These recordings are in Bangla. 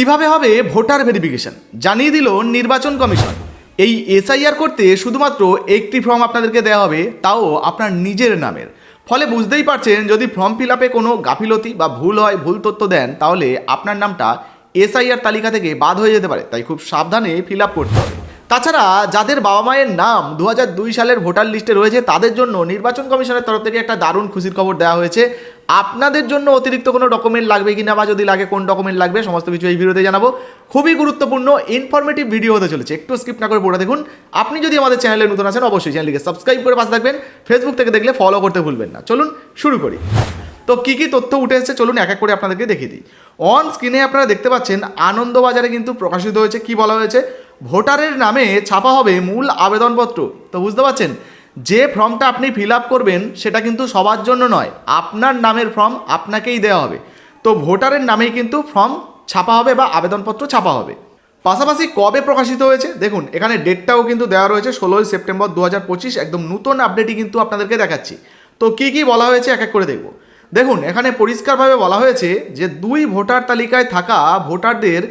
কীভাবে হবে ভোটার ভেরিফিকেশন? জানিয়ে দিল নির্বাচন কমিশন। এই এসআইআর করতে শুধুমাত্র একটি ফর্ম আপনাদেরকে দেওয়া হবে, তাও আপনার নিজের নামের। ফলে বুঝতেই পারছেন, যদি ফর্ম ফিল আপে কোনো গাফিলতি বা ভুল হয়, ভুল তথ্য দেন, তাহলে আপনার নামটা এসআইআর তালিকা থেকে বাদ হয়ে যেতে পারে, তাই খুব সাবধানে ফিল আপ করতে হবে। তাছাড়া যাদের বাবা মায়ের নাম দু হাজার দুই সালের ভোটার লিস্টে রয়েছে, তাদের জন্য নির্বাচন কমিশনের তরফ থেকে একটা দারুণ খুশির খবর দেওয়া হয়েছে। আপনাদের জন্য অতিরিক্ত কোনো ডকুমেন্ট লাগবে কিনা বা যদি লাগে কোন ডকুমেন্ট লাগবে, সমস্ত কিছু এই ভিডিওতে জানাব। খুবই গুরুত্বপূর্ণ ইনফরমেটিভ ভিডিও হতে চলেছে। একটু স্কিপ না করে পড়ে দেখুন। আপনি যদি আমাদের চ্যানেলে নতুন আছেন, অবশ্যই চ্যানেলকে সাবস্ক্রাইব করে পাশে থাকবেন। ফেসবুক থেকে দেখলে ফলো করতে ভুলবেন না। চলুন শুরু করি। তো কী কী তথ্য উঠে এসেছে? চলুন এক এক করে আপনাদেরকে দেখিয়ে দিই। অন স্ক্রিনে আপনারা দেখতে পাচ্ছেন, আনন্দবাজারে কিন্তু প্রকাশিত হয়েছে। কি বলা হয়েছে? ভোটারের নামে ছাপা হবে মূল আবেদনপত্র। তো বুঝতে পারছেন? যে ফর্মটা আপনি ফিল আপ করবেন, সেটা কিন্তু সবার জন্য নয়। আপনার নামের ফর্ম আপনাকেই দেওয়া হবে। তো ভোটারের নামেই কিন্তু ফর্ম ছাপা হবে বা আবেদনপত্র ছাপা হবে। পাশাপাশি কবে প্রকাশিত হয়েছে? দেখুন, এখানে ডেটটাও কিন্তু দেওয়া রয়েছে, ষোলোই সেপ্টেম্বর দু হাজার পঁচিশ, একদম নতুন আপডেটই কিন্তু আপনাদেরকে দেখাচ্ছি। তো কি কি বলা হয়েছে, এক এক করে দেখব। দেখুন, এখানে পরিষ্কারভাবে বলা হয়েছে যে দুই ভোটার তালিকায় থাকা ভোটারদের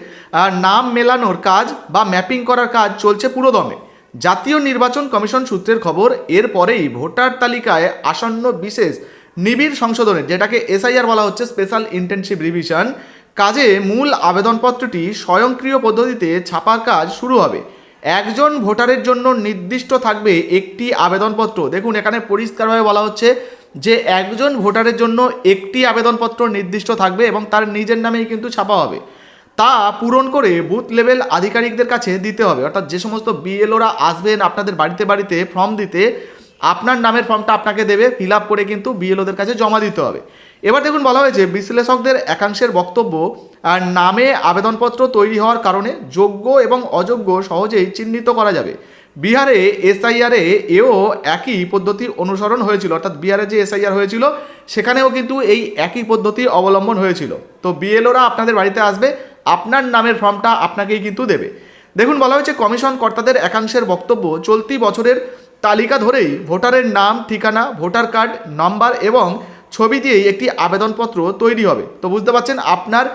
নাম মেলানোর কাজ বা ম্যাপিং করার কাজ চলছে পুরোদমে। জাতীয় নির্বাচন কমিশন সূত্রের খবর, এরপরেই ভোটার তালিকায় আসন্ন বিশেষ নিবিড় সংশোধনের যেটাকে এসআইআর বলা হচ্ছে স্পেশাল ইন্টেনসিভ রিভিশন, কাজে মূল আবেদনপত্রটি স্বয়ংক্রিয় পদ্ধতিতে ছাপার কাজ শুরু হবে। একজন ভোটারের জন্য নির্দিষ্ট থাকবে একটি আবেদনপত্র। দেখুন, এখানে পরিষ্কারভাবে বলা হচ্ছে যে একজন ভোটারের জন্য একটি আবেদনপত্র নির্দিষ্ট থাকবে এবং তার নিজের নামেই কিন্তু ছাপা হবে। তা পূরণ করে বুথ লেভেল আধিকারিকদের কাছে দিতে হবে। অর্থাৎ যে সমস্ত বিএলওরা আসবেন আপনাদের বাড়িতে বাড়িতে ফর্ম দিতে, আপনার নামের ফর্মটা আপনাকে দেবে ফিল আপ করে কিন্তু বিএলওদের কাছে জমা দিতে হবে। এবার দেখুন বলা হয়েছে, বিশ্লেষকদের একাংশের বক্তব্য নামে আবেদনপত্র তৈরি হওয়ার কারণে যোগ্য এবং অযোগ্য সহজেই চিহ্নিত করা যাবে। বিহারে এসআইআরে এও একই পদ্ধতি অনুসরণ হয়েছিল। অর্থাৎ বিহারে যে এসআইআর হয়েছিল, সেখানেও কিন্তু এই একই পদ্ধতি অবলম্বন হয়েছিল। তো বিএলওরা আপনাদের বাড়িতে আসবে আপনার নামের ফর্মটা আপনাকেই কিন্তু দেবে। দেখুন, বলা হয়েছে কমিশন কর্তাদের একাংশের বক্তব্য চলতি বছরের তালিকা ধরেই ভোটারের নাম, ঠিকানা, ভোটার কার্ড, নাম্বার এবং ছবি দিয়েই একটি আবেদনপত্র তৈরি হবে। তো বুঝতে পারছেন, আপনার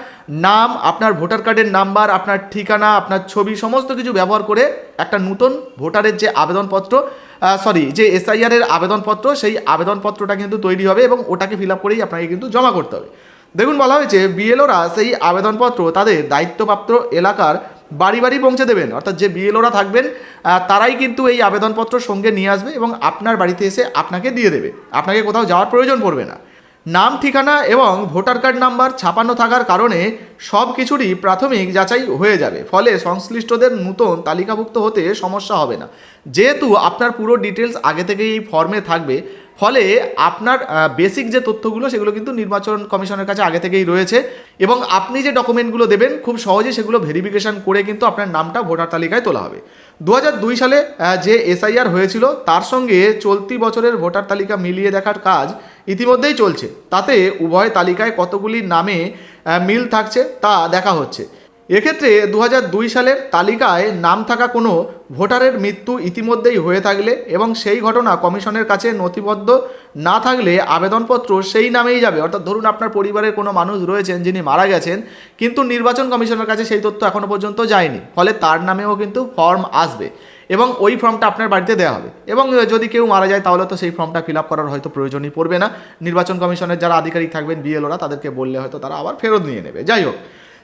নাম, আপনার ভোটার কার্ডের নাম্বার, আপনার ঠিকানা, আপনার ছবি, সমস্ত কিছু ব্যবহার করে একটা নতুন ভোটারের যে আবেদনপত্র সরি যে এসআইআর এর আবেদনপত্র, সেই আবেদনপত্রটা কিন্তু তৈরি হবে এবং ওটাকে ফিল আপ করেই আপনাকে কিন্তু জমা করতে হবে। দেখুন, বলা হয়েছে বিএলওরা সেই আবেদনপত্র তাদের দায়িত্বপ্রাপ্ত এলাকার বাড়ি বাড়ি পৌঁছে দেবেন। অর্থাৎ যে বিএলওরা থাকবেন তারাই কিন্তু এই আবেদনপত্র সঙ্গে নিয়ে আসবে এবং আপনার বাড়িতে এসে আপনাকে দিয়ে দেবে। আপনাকে কোথাও যাওয়ার প্রয়োজন পড়বে না। নাম, ঠিকানা এবং ভোটার কার্ড নাম্বার ছাপানো থাকার কারণে সব কিছুরই প্রাথমিক যাচাই হয়ে যাবে। ফলে সংশ্লিষ্টদের নতুন তালিকাভুক্ত হতে সমস্যা হবে না। যেহেতু আপনার পুরো ডিটেলস আগে থেকেই এই ফর্মে থাকবে ফলে আপনার বেসিক যে তথ্যগুলো সেগুলো কিন্তু নির্বাচন কমিশনের কাছে আগে থেকেই রয়েছে এবং আপনি যে ডকুমেন্টগুলো দেবেন, খুব সহজে সেগুলো ভেরিফিকেশন করে কিন্তু আপনার নামটা ভোটার তালিকায় তোলা হবে। দু হাজার দুই সালে যে এসআইআর হয়েছিল, তার সঙ্গে চলতি বছরের ভোটার তালিকা মিলিয়ে দেখার কাজ ইতিমধ্যেই চলছে। তাতে উভয় তালিকায় কতগুলি নামে মিল থাকছে তা দেখা হচ্ছে। এক্ষেত্রে দু দুই সালের তালিকায় নাম থাকা কোনো ভোটারের মৃত্যু ইতিমধ্যেই হয়ে থাকলে এবং সেই ঘটনা কমিশনের কাছে নথিবদ্ধ না থাকলে আবেদনপত্র সেই নামেই যাবে। অর্থাৎ ধরুন আপনার পরিবারের কোনো মানুষ রয়েছেন যিনি মারা গেছেন, কিন্তু নির্বাচন কমিশনের কাছে সেই তথ্য এখনও পর্যন্ত যায়নি। ফলে তার নামেও কিন্তু ফর্ম আসবে এবং ওই ফর্মটা আপনার বাড়িতে দেওয়া হবে। এবং যদি কেউ মারা যায় তাহলে তো সেই ফর্মটা ফিল আপ করার হয়তো প্রয়োজনই পড়বে না। নির্বাচন কমিশনের যারা আধিকারিক থাকবেন, বিএলওরা তাদেরকে বললে হয়তো তারা আবার ফেরত নিয়ে নেবে। যাই হোক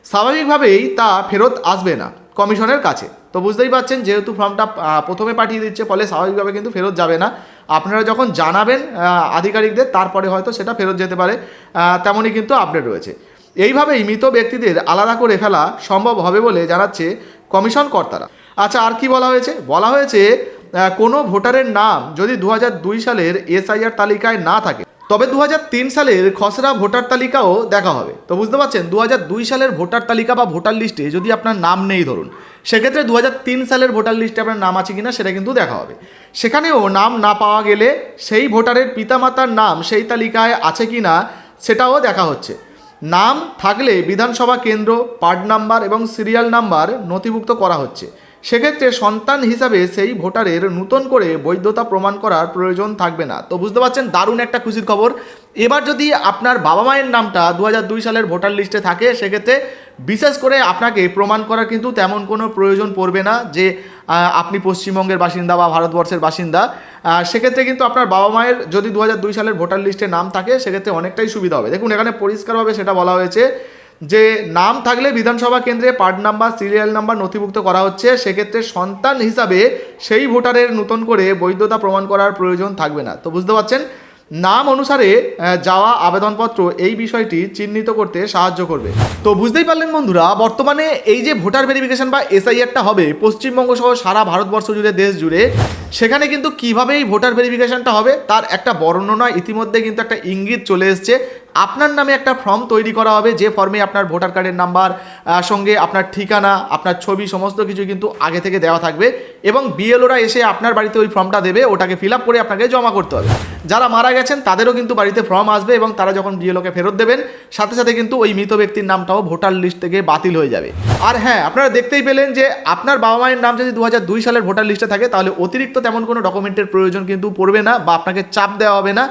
স্বাভাবিকভাবেই তা ফেরত আসবে না কমিশনের কাছে। তো বুঝতেই পারছেন, যেহেতু ফর্মটা প্রথমে পাঠিয়ে দিচ্ছে, ফলে স্বাভাবিকভাবে কিন্তু ফেরত যাবে না। আপনারা যখন জানাবেন আধিকারিকদের, তারপরে হয়তো সেটা ফেরত যেতে পারে তেমনই কিন্তু আপডেট রয়েছে। এইভাবেই মৃত ব্যক্তিদের আলাদা করে ফেলা সম্ভব হবে বলে জানাচ্ছে কমিশন কর্তারা। আচ্ছা আর কি বলা হয়েছে? বলা হয়েছে কোনো ভোটারের নাম যদি দু হাজার দুই সালের এসআইআর তালিকায় না থাকে তবে দু হাজার তিন সালের খসড়া ভোটার তালিকাও দেখা হবে। তো বুঝতে পারছেন দু হাজার দুই সালের ভোটার তালিকা বা ভোটার লিস্টে যদি আপনার নাম নেই ধরুন, সেক্ষেত্রে দু হাজার তিন সালের ভোটার লিস্টে আপনার নাম আছে কিনা সেটা কিন্তু দেখা হবে। সেখানেও নাম না পাওয়া গেলে সেই ভোটারের পিতামাতার নাম সেই তালিকায় আছে কিনা সেটাও দেখা হচ্ছে। নাম থাকলে বিধানসভা কেন্দ্র, পার্ট নাম্বার এবং সিরিয়াল নাম্বার নথিভুক্ত করা হচ্ছে। সেক্ষেত্রে সন্তান হিসাবে সেই ভোটারের নতুন করে বৈধতা প্রমাণ করার প্রয়োজন থাকবে না। তো বুঝতে পারছেন? দারুণ একটা খুশির খবর। এবার যদি আপনার বাবা মায়ের নামটা দু হাজার দুই সালের ভোটার লিস্টে থাকে, সেক্ষেত্রে বিশেষ করে আপনাকে প্রমাণ করার কিন্তু তেমন কোনো প্রয়োজন পড়বে না যে আপনি পশ্চিমবঙ্গের বাসিন্দা বা ভারতবর্ষের বাসিন্দা। সেক্ষেত্রে কিন্তু আপনার বাবা মায়ের যদি দু সালের ভোটার লিস্টে নাম থাকে, সেক্ষেত্রে অনেকটাই সুবিধা হবে। দেখুন, এখানে পরিষ্কারভাবে সেটা বলা হয়েছে যে নাম থাকলে বিধানসভা কেন্দ্রে পার্ট নাম্বার, সিরিয়াল নাম্বার নথিভুক্ত করা হচ্ছে, সেক্ষেত্রে সন্তান হিসাবে সেই ভোটারের নতুন করে বৈধতা প্রমাণ করার প্রয়োজন থাকবে না। তো বুঝতে পারছেন? নাম অনুসারে যাওয়া আবেদনপত্র এই বিষয়টি চিহ্নিত করতে সাহায্য করবে। তো বুঝতেই পারলেন বন্ধুরা, বর্তমানে এই যে ভোটার ভেরিফিকেশন বা এসআইআরটা হবে, পশ্চিমবঙ্গ সহ সারা ভারতবর্ষ জুড়ে, দেশ জুড়ে সেখানে কিন্তু কীভাবে এই ভোটার ভেরিফিকেশনটা হবে, তার একটা বর্ণনা ইতিমধ্যে কিন্তু একটা ইঙ্গিত চলে এসছে। আপনার নামে একটা ফর্ম তৈরি করা হবে, যে ফর্মে আপনার ভোটার কার্ডের নাম্বার সঙ্গে আপনার ঠিকানা, আপনার ছবি, সমস্ত কিছু কিন্তু আগে থেকে দেওয়া থাকবে এবং বিএলওরা এসে আপনার বাড়িতে ওই ফর্মটা দেবে, ওটাকে ফিল করে আপনাকে জমা করতে হবে। যারা মারা গেছেন, তাদেরও কিন্তু বাড়িতে ফর্ম আসবে এবং তারা যখন বিএলওকে ফেরত দেবেন, সাথে সাথে কিন্তু ওই মৃত ব্যক্তির নামটাও ভোটার লিস্ট থেকে বাতিল হয়ে যাবে। আর হ্যাঁ আপনারা দেখতেই পেলেন যে আপনার বাবা মায়ের নাম যদি দু হাজার দুই সালের ভোটার লিস্টে থাকে, তাহলে অতিরিক্ত তেমন কোনো ডকুমেন্টের প্রয়োজন কিন্তু পড়বে না বা আপনাকে চাপ দেওয়া হবে না।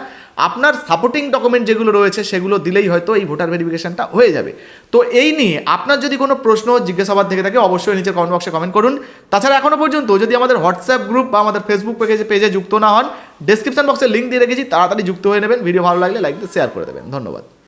আপনার সাপোর্টিং ডকুমেন্ট যেগুলো রয়েছে সেগুলো দিলেই হয়তো এই ভোটার ভেরিফিকেশনটা হয়ে যাবে। তো এই নিয়ে আপনার যদি কোনো প্রশ্ন জিজ্ঞাসাবাদ থেকে থাকে, অবশ্যই নিচে কমেন্ট বক্সে কমেন্ট করুন। তাছাড়া এখনও পর্যন্ত যদি আমাদের হোয়াটসঅ্যাপ গ্রুপ বা আমাদের ফেসবুক পেজে পেজে যুক্ত না হন ডেসক্রিপশন বক্সে লিঙ্ক দিয়ে রেখেছি, তাড়াতাড়ি যুক্ত হয়ে নেবেন। ভিডিও ভালো লাগলে লাইক শেয়ার করে দেবেন। ধন্যবাদ।